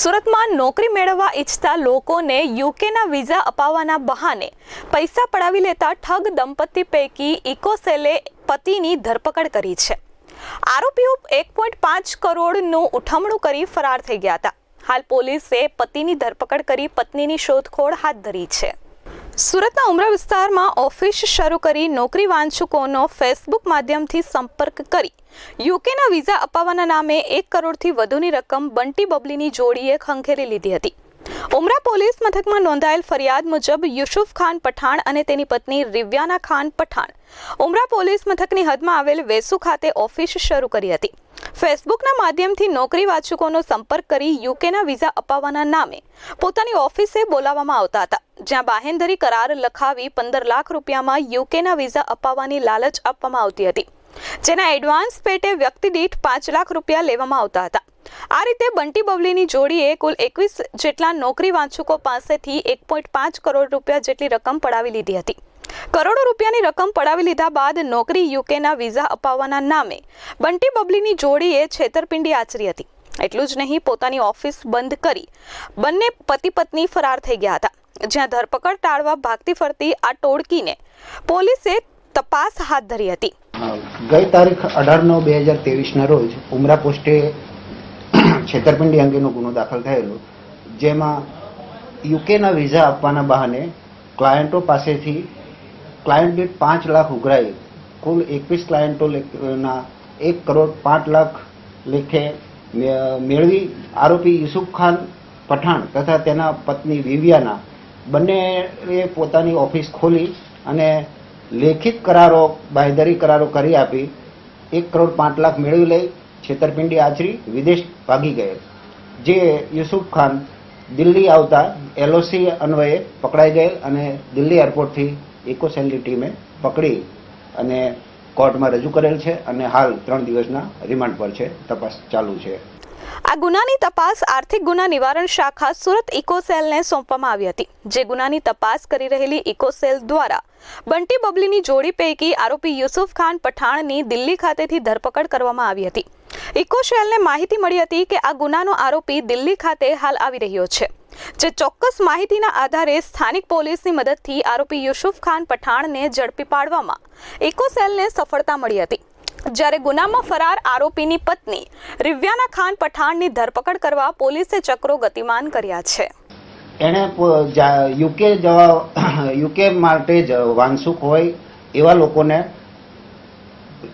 સુરતમાં નોકરી મેળવવા ઈચ્છતા લોકોને યુકેના વિઝા અપાવવાના બહાને પૈસા પડાવી લેતા ઠગ દંપતી પૈકી ઇકોસેલે પતિની ધરપકડ કરી છે. આરોપીઓ એક પોઈન્ટ પાંચ કરોડનું ઉઠમણું કરી ફરાર થઈ ગયા હતા. હાલ પોલીસે પતિની ધરપકડ કરી પત્નીની શોધખોળ હાથ ધરી છે. સુરતના ઉમરા વિસ્તારમાં ઓફિસ શરૂ કરી નોકરી વાંચુકોનો ફેસબુક માધ્યમથી સંપર્ક કરી. યુકેના વિઝા અપાવવાના નામે એક કરોડથી વધુની રકમ બંટી બબલીની જોડીએ ખંખેરી લીધી હતી. ઉમરા પોલીસ મથકમાં નોંધાયેલ ફરિયાદ મુજબ યુસુફ ખાન પઠાણ અને તેની પત્ની રિવ્યાના ખાન પઠાણ. ઉમરા પોલીસ મથકની હદમાં આવેલ વેસુ ખાતે ઓફિસ શરૂ કરી હતી. ફેસબુકના માધ્યમથી નોકરી વાચકોનો સંપર્ક કરી યુકેના વિઝા અપાવવાના નામે પોતાની ઓફિસે બોલાવવામાં આવતા હતા. જ્યાં બાહેંધરી કરાર લખાવી પંદર લાખ રૂપિયામાં યુકેના વિઝા અપાવવાની લાલચ આપવામાં આવતી હતી. જેના એડવાન્સ પેટે વ્યક્તિ દીઠ પાંચ લાખ રૂપિયા લેવામાં આવતા હતા. આ રીતે બંટી બબલીની જોડીએ કુલ એકવીસ જેટલા નોકરી વાંચકો પાસેથી એક પોઈન્ટ પાંચ કરોડ રૂપિયા જેટલી રકમ પડાવી લીધી હતી. કરોડો રૂપિયાની રકમ પડાવી લીધા બાદ નોકરી યુકેના વિઝા અપાવવાના નામે બંટી બબલીની જોડીએ છેતરપિંડી આચરી હતી. એટલું જ નહીં, પોતાની ઓફિસ બંધ કરી બંને પતિ પત્ની ફરાર થઈ ગયા હતા. જ્યાં ધરપકડ ટાળવા ભાગતી ફરતી આ ટોળકીને પોલીસે તપાસ હાથ ધરી હતી. ગઈ તારીખ અઢાર નવ બે હજાર ત્રેવીસના રોજ ઉમરા પોસ્ટે છેતરપિંડી અંગેનો ગુનો દાખલ થયેલો, જેમાં યુકેના વિઝા આપવાના બહાને ક્લાયન્ટો પાસેથી ક્લાયન્ટ દીઠ પાંચ લાખ ઉઘરાઈ કુલ એકવીસ ક્લાયન્ટો લે- ના, એક કરોડ પાંચ લાખ લેખે મેળવી. આરોપી યુસુફ ખાન પઠાણ તથા તેના પત્ની વિવિયાના બંનેએ પોતાની ઓફિસ ખોલી અને લેખિત કરારો બાંયધરી કરારો કરી આપી. એક કરોડ પાંચ લાખ મેળવી લઈ. છેતરપિંડી આચરી. વિદેશ ભાગી ગયેલ જે યુસુફ ખાન દિલ્હી આવતા એલઓસી અન્વયે પકડાઈ ગયેલ અને દિલ્હી એરપોર્ટથી ઇકોસેલની ટીમે પકડી અને કોર્ટમાં રજૂ કરેલ છે અને હાલ ત્રણ દિવસના રિમાન્ડ પર છે. તપાસ ચાલુ છે. આ ગુનાની તપાસ આર્થિક ગુના નિવારણ શાખા સુરત ઇકોસેલને સોંપવામાં આવી હતી, જે ગુનાની તપાસ કરી રહેલી ઇકોસેલ દ્વારા બંટી બબલીની જોડી પૈકી આરોપી યુસુફ ખાન પઠાણની દિલ્હી ખાતેથી ધરપકડ કરવામાં આવી હતી. ઇકોસેલને માહિતી મળી હતી કે આ ગુનાનો આરોપી દિલ્હી ખાતે હાલ આવી રહ્યો છે. જે ચોક્કસ માહિતીના આધારે સ્થાનિક પોલીસની મદદથી આરોપી યુસુફ ખાન પઠાણને ઝડપી પાડવામાં ઇકોસેલને સફળતા મળી હતી. જ્યારે ગુનામાં ફરાર આરોપીની પત્ની રિવ્યાના ખાન પઠાણની ધરપકડ કરવા પોલીસે ચક્રો ગતિમાન કર્યા છે. એણે યુકે જવા, યુકે માટે જ વાંસુક હોય એવા લોકોને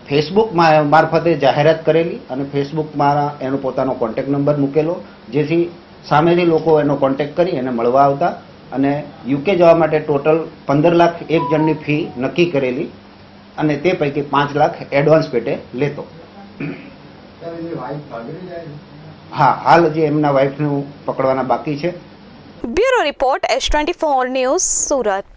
ફેસબુક મારફતે જાહેરાત કરેલી અને ફેસબુકમાં એનો પોતાનો કોન્ટેક્ટ નંબર મૂકેલો, જેથી સામેથી લોકો એનો કોન્ટેક્ટ કરી એને મળવા આવતા અને યુકે જવા માટે ટોટલ પંદર લાખ એક જણની ફી નક્કી કરેલી અને તે પૈકી પાંચ લાખ એડવાન્સ પેટે લેતો. હા, હાલ જે એમના વાઈફનું પકડવાના બાકી છે. Bureau report S twenty four news Surat.